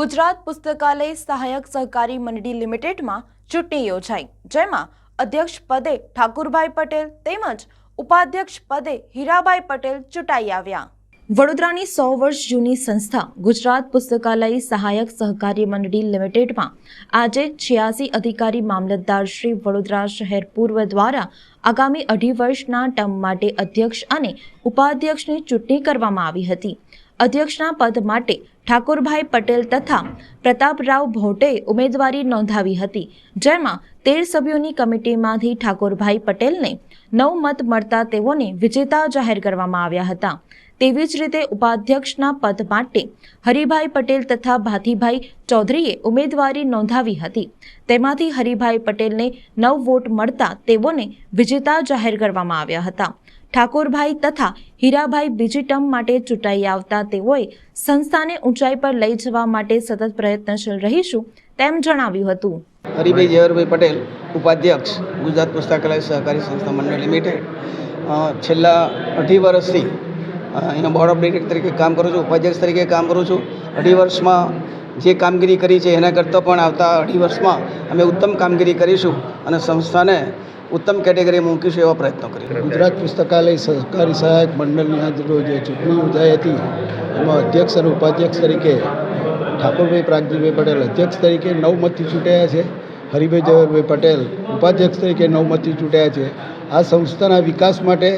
ગુજરાત પુસ્તકાલય સહાયક સહકારી મંડળી લિમિટેડમાં ચૂંટણી યોજાઈ. જેમાં અધ્યક્ષ પદે ઠાકુરભાઈ પટેલ તેમજ ઉપાધ્યક્ષ પદે હીરાભાઈ પટેલ ચૂંટાઈ આવ્યા. વડોદરાની સો વર્ષ જૂની સંસ્થા ગુજરાત પુસ્તકાલય સહાયક સહકારી મંડળી લિમિટેડમાં આજે છ્યાસી અધિકારી મામલતદાર શ્રી વડોદરા શહેર પૂર્વ દ્વારા આગામી અઢી વર્ષના ટર્મ માટે અધ્યક્ષ અને ઉપાધ્યક્ષની ચૂંટણી કરવામાં આવી હતી. અધ્યક્ષના પદ માટે ઠાકોરભાઈ પટેલ તથા પ્રતાપરાવ ભોટે ઉમેદવારી નોંધાવી હતી, જેમાં તેર સભ્યોની કમિટીમાંથી ઠાકોરભાઈ પટેલને નવ મત મળતા તેઓને વિજેતા જાહેર કરવામાં આવ્યા હતા. તેવી જ રીતે ઉપાધ્યક્ષના પદ માટે હરિભાઈ પટેલ તથા ભાતીભાઈ ચૌધરીએ ઉમેદવારી નોંધાવી હતી. તેમાંથી હરિભાઈ પટેલને નવ વોટ મળતા તેઓને વિજેતા જાહેર કરવામાં આવ્યા હતા. ઠાકોરભાઈ તથા હીરાભાઈ બીજી ટર્મ માટે ચૂંટાઈ આવતા તેઓએ સંસ્થાને ઊંચાઈ પર લઈ જવા માટે સતત પ્રયત્નશીલ રહીશું તેમ જણાવ્યું હતું. હરિભાઈ જવહરભાઈ પટેલ, ઉપાધ્યક્ષ, ગુજરાત પુસ્તકાલય સહકારી સંસ્થા મંડળ લિમિટેડ. છેલ્લા અઢી વર્ષથી અહીંયા બોર્ડ ઓફ ડિરેક્ટર તરીકે કામ કરું છું, ઉપાધ્યક્ષ તરીકે કામ કરું છું. અઢી વર્ષમાં જે કામગીરી કરી છે, એના કરતાં પણ આવતા અઢી વર્ષમાં અમે ઉત્તમ કામગીરી કરીશું અને સંસ્થાને ઉત્તમ કેટેગરીમાં મૂકીશું એવા પ્રયત્નો કરી ગુજરાત પુસ્તકાલય સહકારી સહાયક મંડળની આજ રોજ ચૂંટણી યોજાઈ હતી એમાં અધ્યક્ષ અને ઉપાધ્યક્ષ તરીકે ઠાકોરભાઈ પ્રાગજીભાઈ પટેલ અધ્યક્ષ તરીકે નવ મતથી ચૂંટાયા છે હરિભાઈ જવાહરભાઈ પટેલ ઉપાધ્યક્ષ તરીકે નવ મતથી ચૂંટાયા છે. આ સંસ્થાના વિકાસ માટે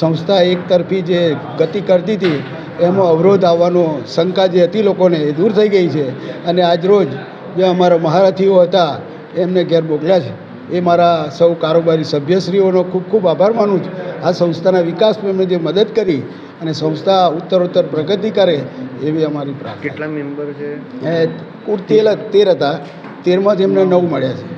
સંસ્થા એકતરફી જે ગતિ કરતી હતી એમાં અવરોધ આવવાનો શંકા જે હતી લોકોને એ દૂર થઈ ગઈ છે. અને આજરોજ જે અમારા મહારથીઓ હતા એમને ઘેર મોકલ્યા છે. એ મારા સૌ કારોબારી સભ્યશ્રીઓનો ખૂબ ખૂબ આભાર માનું છું. આ સંસ્થાના વિકાસમાં એમણે જે મદદ કરી અને સંસ્થા ઉત્તરોત્તર પ્રગતિ કરે એવી અમારી પ્રાર્થના. કેટલા મેમ્બર છે? કુલ તેર તેર હતા. તેરમાંથી એમને નવ મળ્યા છે.